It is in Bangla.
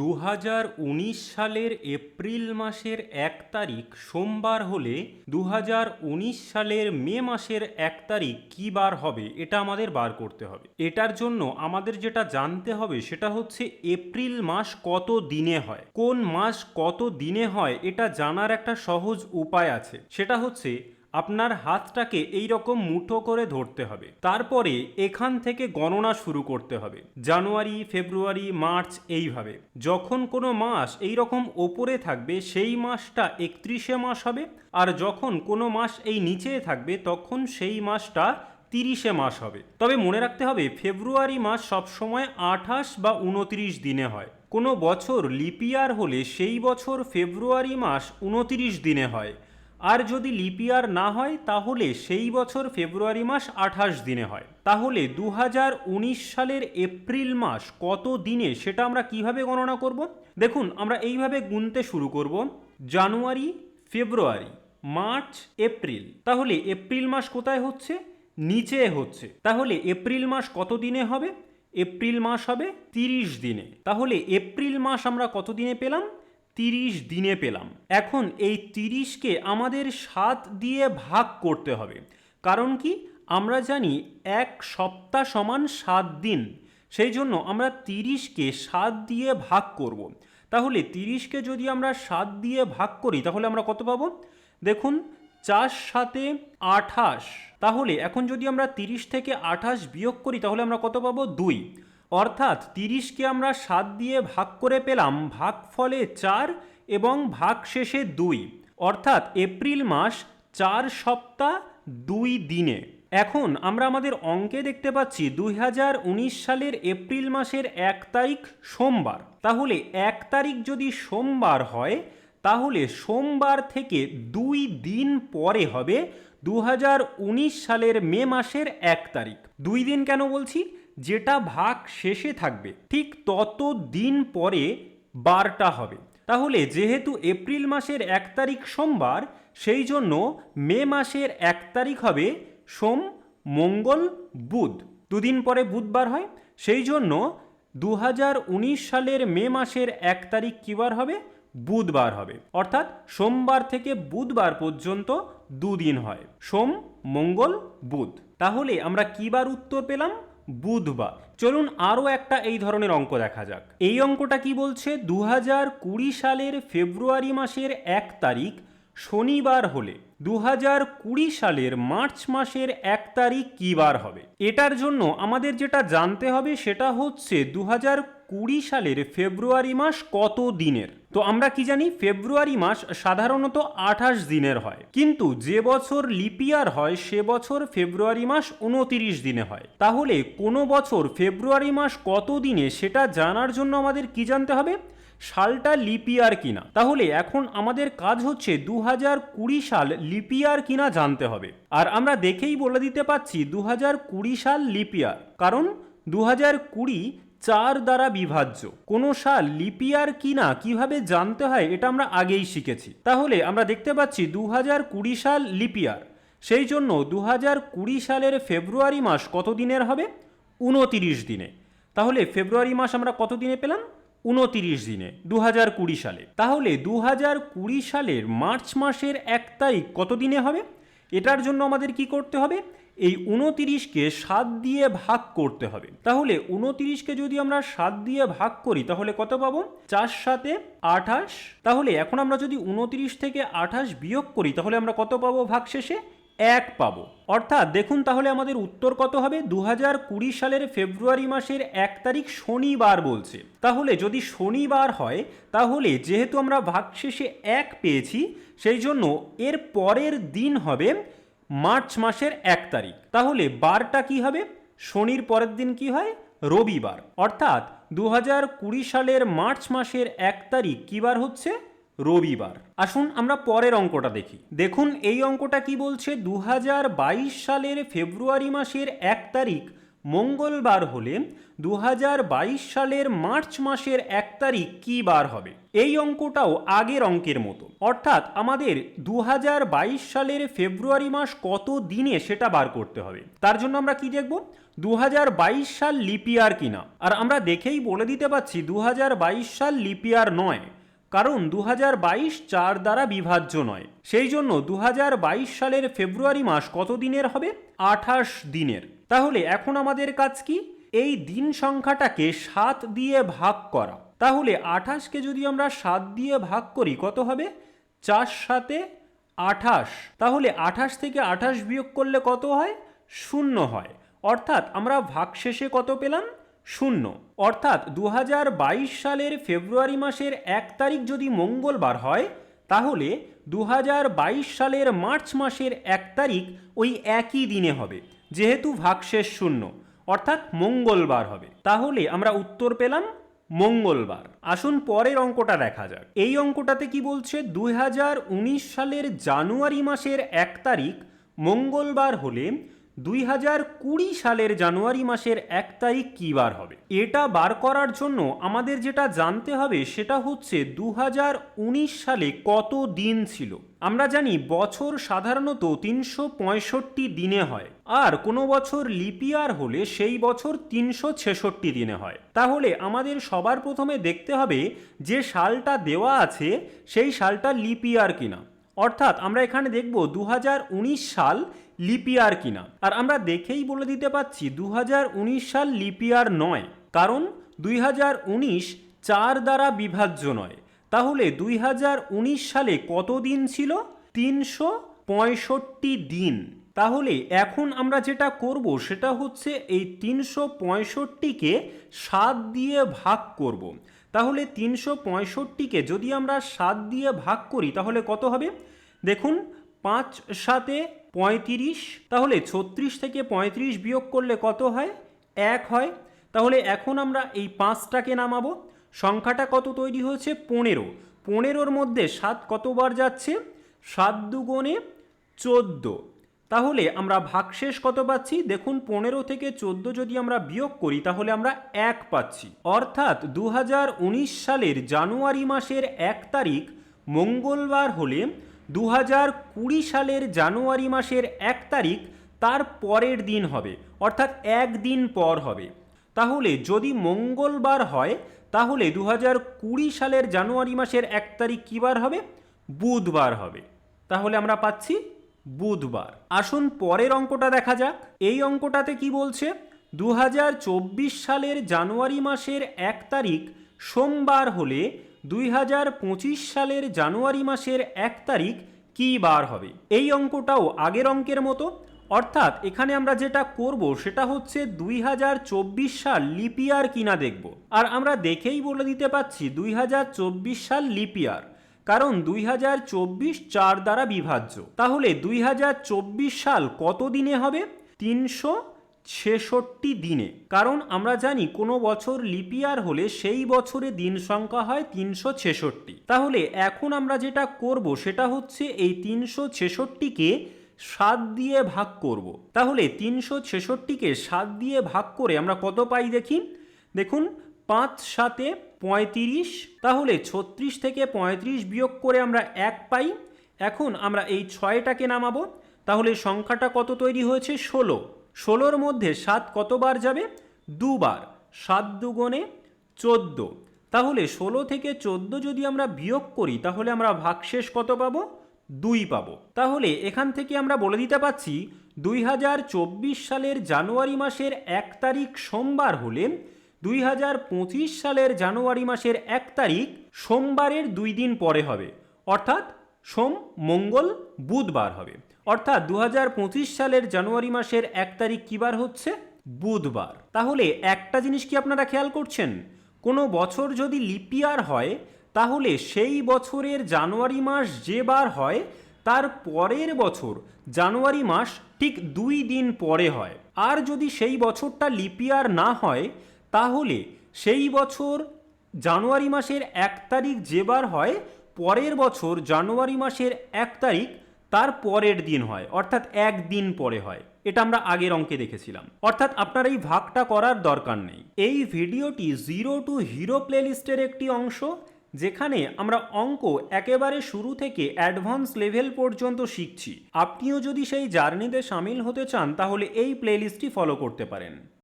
দু হাজার উনিশ সালের এপ্রিল মাসের এক তারিখ সোমবার হলে দু হাজার উনিশ সালের মে মাসের এক তারিখ কী বার হবে এটা আমাদের বার করতে হবে। এটার জন্য আমাদের যেটা জানতে হবে সেটা হচ্ছে এপ্রিল মাস কত দিনে হয়, কোন মাস কত দিনে হয় এটা জানার একটা সহজ উপায় আছে। সেটা হচ্ছে আপনার হাতটাকে এই রকম মুঠো করে ধরতে হবে। তারপরে এখান থেকে গণনা শুরু করতে হবে। জানুয়ারি, ফেব্রুয়ারি, মার্চ এইভাবে। যখন কোনো মাস এই রকম ওপরে থাকবে, সেই মাসটা একত্রিশে মাস হবে। আর যখন কোনো মাস এই নিচে থাকবে, তখন সেই মাসটা তিরিশে মাস হবে। তবে মনে রাখতে হবে, ফেব্রুয়ারি মাস সবসময় আঠাশ বা উনত্রিশ দিনে হয়। কোনো বছর লিপিয়ার হলে সেই বছর ফেব্রুয়ারি মাস উনত্রিশ দিনে হয়। আর যদি লিপিয়ার না হয়, তাহলে সেই বছর ফেব্রুয়ারি মাস আঠাশ দিনে হয়। তাহলে দু হাজার উনিশ সালের এপ্রিল মাস কত দিনে সেটা আমরা কীভাবে গণনা করব? দেখুন, আমরা এইভাবে গুনতে শুরু করব। জানুয়ারি, ফেব্রুয়ারি, মার্চ, এপ্রিল। তাহলে এপ্রিল মাস কোথায় হচ্ছে? নিচে হচ্ছে। তাহলে এপ্রিল মাস কত দিনে হবে? এপ্রিল মাস হবে তিরিশ দিনে। তাহলে এপ্রিল মাস আমরা কত দিনে পেলাম? তিরিশ দিনে পেলাম। এখন এই তিরিশকে আমাদের সাত দিয়ে ভাগ করতে হবে। কারণ কি? আমরা জানি এক সপ্তাহ সমান সাত দিন। সেই জন্য আমরা তিরিশকে সাত দিয়ে ভাগ করব। তাহলে তিরিশকে যদি আমরা সাত দিয়ে ভাগ করি, তাহলে আমরা কত পাবো? দেখুন, চার সাতে আঠাশ। তাহলে এখন যদি আমরা তিরিশ থেকে আঠাশ বিয়োগ করি, তাহলে আমরা কত পাবো? দুই। অর্থাৎ তিরিশকে আমরা সাত দিয়ে ভাগ করে পেলাম ভাগ ফলে চার এবং ভাগ শেষে দুই। অর্থাৎ এপ্রিল মাস চার সপ্তাহ দুই দিনে। এখন আমরা আমাদের অঙ্কে দেখতে পাচ্ছি দুই হাজার উনিশ সালের এপ্রিল মাসের এক তারিখ সোমবার। তাহলে এক তারিখ যদি সোমবার হয়, তাহলে সোমবার থেকে দুই দিন পরে হবে দু হাজার উনিশ সালের মে মাসের এক তারিখ। দুই দিন কেন বলছি? যেটা ভাগ শেষে থাকবে, ঠিক তত দিন পরে বারটা হবে। তাহলে যেহেতু এপ্রিল মাসের এক তারিখ সোমবার, সেই জন্য মে মাসের এক তারিখ হবে সোম, মঙ্গল, বুধ। দুদিন পরে বুধবার হয়, সেই জন্য দু হাজার উনিশ সালের মে মাসের এক তারিখ কী বার হবে? বুধবার হবে। অর্থাৎ সোমবার থেকে বুধবার পর্যন্ত দুদিন হয়, সোম, মঙ্গল, বুধ। তাহলে আমরা কী বার উত্তর পেলাম? বুধবার। চলুন আরও একটা এই ধরনের অঙ্ক দেখা যাক। এই অঙ্কটা কি বলছে? দু সালের ফেব্রুয়ারি মাসের এক তারিখ শনিবার হলে দু হাজার কুড়ি সালের মার্চ মাসের এক তারিখ কী বার হবে? এটার জন্য আমাদের যেটা জানতে হবে সেটা হচ্ছে দু হাজার কুড়ি সালের ফেব্রুয়ারি মাস কত দিনের? তো আমরা কি জানি, ফেব্রুয়ারি মাস সাধারণত আঠাশ দিনের হয়। কিন্তু যে বছর লিপিয়ার হয়, সে বছর ফেব্রুয়ারি মাস উনতিরিশ দিনে হয়। তাহলে কোনো বছর ফেব্রুয়ারি মাস কত দিনে সেটা জানার জন্য আমাদের কি জানতে হবে? সালটা লিপিয়ার কিনা। তাহলে এখন আমাদের কাজ হচ্ছে দু হাজার কুড়ি সাল লিপিয়ার কিনা জানতে হবে। আর আমরা দেখেই বলে দিতে পাচ্ছি দু হাজার কুড়ি সাল লিপিয়ার কারণ দু হাজার কুড়ি চার দ্বারা বিভাজ্য। কোনো সাল লিপিয়ার কিনা কীভাবে জানতে হয় এটা আমরা আগেই শিখেছি। তাহলে আমরা দেখতে পাচ্ছি দু হাজার কুড়ি সাল লিপিয়ার সেই জন্য দু হাজার কুড়ি সালের ফেব্রুয়ারি মাস কত দিনের হবে? উনতিরিশ দিনে। তাহলে ফেব্রুয়ারি মাস আমরা কত দিনে পেলাম? উনতিরিশ দিনে দু হাজার কুড়ি সালে। তাহলে দু হাজার কুড়ি সালের মার্চ মাসের এক তারিখ কত দিনে হবে? এটার জন্য আমাদের কি করতে হবে? এই উনতিরিশকে সাত দিয়ে ভাগ করতে হবে। তাহলে উনতিরিশকে যদি আমরা সাত দিয়ে ভাগ করি, তাহলে কত পাবো? চার সাথে আঠাশ। তাহলে এখন আমরা যদি উনতিরিশ থেকে আঠাশ বিয়োগ করি, তাহলে আমরা কত পাবো ভাগ শেষে এক পাব। অর্থাৎ দেখুন তাহলে আমাদের উত্তর কত হবে? দু কুড়ি সালের ফেব্রুয়ারি মাসের এক তারিখ শনিবার বলছে। তাহলে যদি শনিবার হয়, তাহলে যেহেতু আমরা ভাগশেষে এক পেয়েছি, সেই জন্য এর পরের দিন হবে মার্চ মাসের এক তারিখ। তাহলে বারটা কি হবে? শনির পরের দিন কি হয়? রবিবার। অর্থাৎ দু কুড়ি সালের মার্চ মাসের এক তারিখ কী বার হচ্ছে? রবিবার। আসুন আমরা পরের অঙ্কটা দেখি। দেখুন, এই অঙ্কটা কি বলছে? দু হাজার বাইশ সালের ফেব্রুয়ারি মাসের এক তারিখ, মঙ্গলবার হলে দু হাজার বাইশ সালের মার্চ মাসের এক তারিখ কী বার হবে? এই অঙ্কটাও আগের অঙ্কের মতো। অর্থাৎ আমাদের দু হাজার বাইশ সালের ফেব্রুয়ারি মাস কত দিনে সেটা বার করতে হবে? তার জন্য আমরা কি দেখব? দু হাজার বাইশ সাল লিপিয়ার কিনা। আর আমরা দেখেই বলে দিতে পারছি দু হাজার বাইশ সাল লিপিয়ার নয়। কারণ দু চার দ্বারা বিভাজ্য নয়। সেই জন্য দু হাজার বাইশ সালের ফেব্রুয়ারি মাস কত দিনের হবে? আঠাশ দিনের। তাহলে এখন আমাদের কাজ কি? এই দিন সংখ্যাটাকে সাত দিয়ে ভাগ করা। তাহলে আঠাশকে যদি আমরা সাত দিয়ে ভাগ করি, কত হবে? চার সাতে আঠাশ। তাহলে আঠাশ থেকে আঠাশ বিয়োগ করলে কত হয়? শূন্য হয়। অর্থাৎ আমরা ভাগ শেষে কত পেলাম? শূন্য। অর্থাৎ দু হাজার বাইশ সালের ফেব্রুয়ারি মাসের এক তারিখ যদি মঙ্গলবার হয়, তাহলে দু হাজার বাইশ সালের মার্চ মাসের এক তারিখ ওই একই দিনে হবে, যেহেতু ভাগশেষ শূন্য। অর্থাৎ মঙ্গলবার হবে। তাহলে আমরা উত্তর পেলাম মঙ্গলবার। আসুন পরের অঙ্কটা দেখা যাক। এই অঙ্কটাতে কি বলছে? দু হাজার উনিশ সালের জানুয়ারি মাসের এক তারিখ মঙ্গলবার হলে দুই হাজার কুড়ি সালের জানুয়ারি মাসের এক তারিখ কী বার হবে? এটা বার করার জন্য আমাদের যেটা জানতে হবে সেটা হচ্ছে দু হাজার উনিশ সালে কত দিন ছিল? আমরা জানি বছর সাধারণত তিনশো পঁয়ষট্টি দিনে হয় আর কোনো বছর লিপিয়ার হলে সেই বছর তিনশো ছেষট্টি দিনে হয়। তাহলে আমাদের সবার প্রথমে দেখতে হবে যে সালটা দেওয়া আছে সেই সালটা লিপিয়ার কিনা। অর্থাৎ আমরা এখানে দেখব দু হাজার উনিশ সাল লিপিয়ার কিনা। আর আমরা দেখেই বলে দিতে পাচ্ছি দু সাল লিপিয়ার নয়, কারণ দুই চার দ্বারা বিভাজ্য নয়। তাহলে দুই হাজার উনিশ সালে কত দিন ছিল? তিনশো পঁয়ষট্টি দিন। তাহলে এখন আমরা যেটা করব সেটা হচ্ছে এই তিনশো পঁয়ষট্টিকে সাত দিয়ে ভাগ করব। তাহলে তিনশো পঁয়ষট্টিকে যদি আমরা সাত দিয়ে ভাগ করি, তাহলে কত হবে? দেখুন, পাঁচ সাতে পঁয়ত্রিশ, তাহলে ছত্রিশ থেকে পঁয়ত্রিশ বিয়োগ করলে কত হয়? এক হয়। তাহলে এখন আমরা এই পাঁচটাকে নামাবো। সংখ্যাটা কত তৈরি হয়েছে? পনেরো। পনেরোর মধ্যে সাত কতবার যাচ্ছে? সাত দুগুণে চোদ্দ। তাহলে আমরা ভাগশেষ কত পাচ্ছি? দেখুন, পনেরো থেকে চোদ্দ যদি আমরা বিয়োগ করি, তাহলে আমরা এক পাচ্ছি। অর্থাৎ দু হাজার উনিশ সালের জানুয়ারি মাসের এক তারিখ, মঙ্গলবার হলে দু কুড়ি সালের জানুয়ারি মাসের এক তারিখ, তার পরের দিন হবে, অর্থাৎ একদিন পর হবে। তাহলে যদি মঙ্গলবার হয়, তাহলে দু কুড়ি সালের জানুয়ারি মাসের এক তারিখ কী বার হবে? বুধবার হবে। তাহলে আমরা পাচ্ছি বুধবার। আসুন পরের অঙ্কটা দেখা যাক। এই অঙ্কটাতে কি বলছে? দুই হাজার চব্বিশ সালের জানুয়ারি মাসের এক তারিখ, সোমবার হলে দুই হাজার পঁচিশ সালের জানুয়ারি মাসের এক তারিখ কী বার হবে? এই অঙ্কটাও আগের অঙ্কের মতো। অর্থাৎ এখানে আমরা যেটা করব সেটা হচ্ছে দুই হাজার চব্বিশ সাল লিপিয়ার কিনা দেখব। আর আমরা দেখেই বলে দিতে পাচ্ছি দুই হাজার চব্বিশ সাল লিপিয়ার কারণ দুই হাজার চব্বিশ চার দ্বারা বিভাজ্য। তাহলে দুই হাজার চব্বিশ সাল কত দিনে হবে? তিনশো ছেষট্টি দিনে। কারণ আমরা জানি কোনো বছর লিপিয়ার হলে সেই বছরে দিন সংখ্যা হয় তিনশো ছেষট্টি। তাহলে এখন আমরা যেটা করব সেটা হচ্ছে এই তিনশো ছেষট্টিকে সাত দিয়ে ভাগ করব। তাহলে তিনশো ছেষট্টিকে সাত দিয়ে ভাগ করে আমরা কত পাই দেখি? দেখুন, পাঁচ সাতে পঁয়ত্রিশ, তাহলে ছত্রিশ থেকে পঁয়ত্রিশ বিয়োগ করে আমরা এক পাই। এখন আমরা এই ছয়টাকে নামাবো। তাহলে সংখ্যাটা কত তৈরি হয়েছে? ষোলো। ষোলোর মধ্যে সাত কতবার যাবে? দুবার। সাত দুগুণে চোদ্দ। তাহলে ষোলো থেকে চোদ্দ যদি আমরা বিয়োগ করি, তাহলে আমরা ভাগশেষ কত পাবো? দুই পাবো। তাহলে এখান থেকে আমরা বলে দিতে পারছি দুই হাজার চব্বিশ সালের জানুয়ারি মাসের এক তারিখ সোমবার হলে দুই হাজার পঁচিশ সালের জানুয়ারি মাসের এক তারিখ সোমবারের দুই দিন পরে হবে। অর্থাৎ সোম, মঙ্গল, বুধবার হবে। অর্থাৎ দু হাজার পঁচিশ সালের জানুয়ারি মাসের এক তারিখ কিবার হচ্ছে? বুধবার। তাহলে একটা জিনিস কি আপনারা খেয়াল করছেন? কোনো বছর যদি লিপিয়ার হয়, তাহলে সেই বছরের জানুয়ারি মাস যে বার হয়, তার পরের বছর জানুয়ারি মাস ঠিক দুই দিন পরে হয়। আর যদি সেই বছরটা লিপিয়ার না হয় তাহলে সেই বছর জানুয়ারি মাসের এক তারিখ যেবার হয়, পরের বছর জানুয়ারি মাসের এক তারিখ তার পরের দিন হয়, অর্থাৎ একদিন পরে হয়। এটা আমরা আগের অঙ্কে দেখেছিলাম। অর্থাৎ আপনার এই ভাগটা করার দরকার নেই। এই ভিডিওটি জিরো টু হিরো প্লেলিস্টের একটি অংশ, যেখানে আমরা অঙ্ক একেবারে শুরু থেকে অ্যাডভান্স লেভেল পর্যন্ত শিখছি। আপনিও যদি সেই জার্নিতে সামিল হতে চান, তাহলে এই প্লেলিস্টটি ফলো করতে পারেন।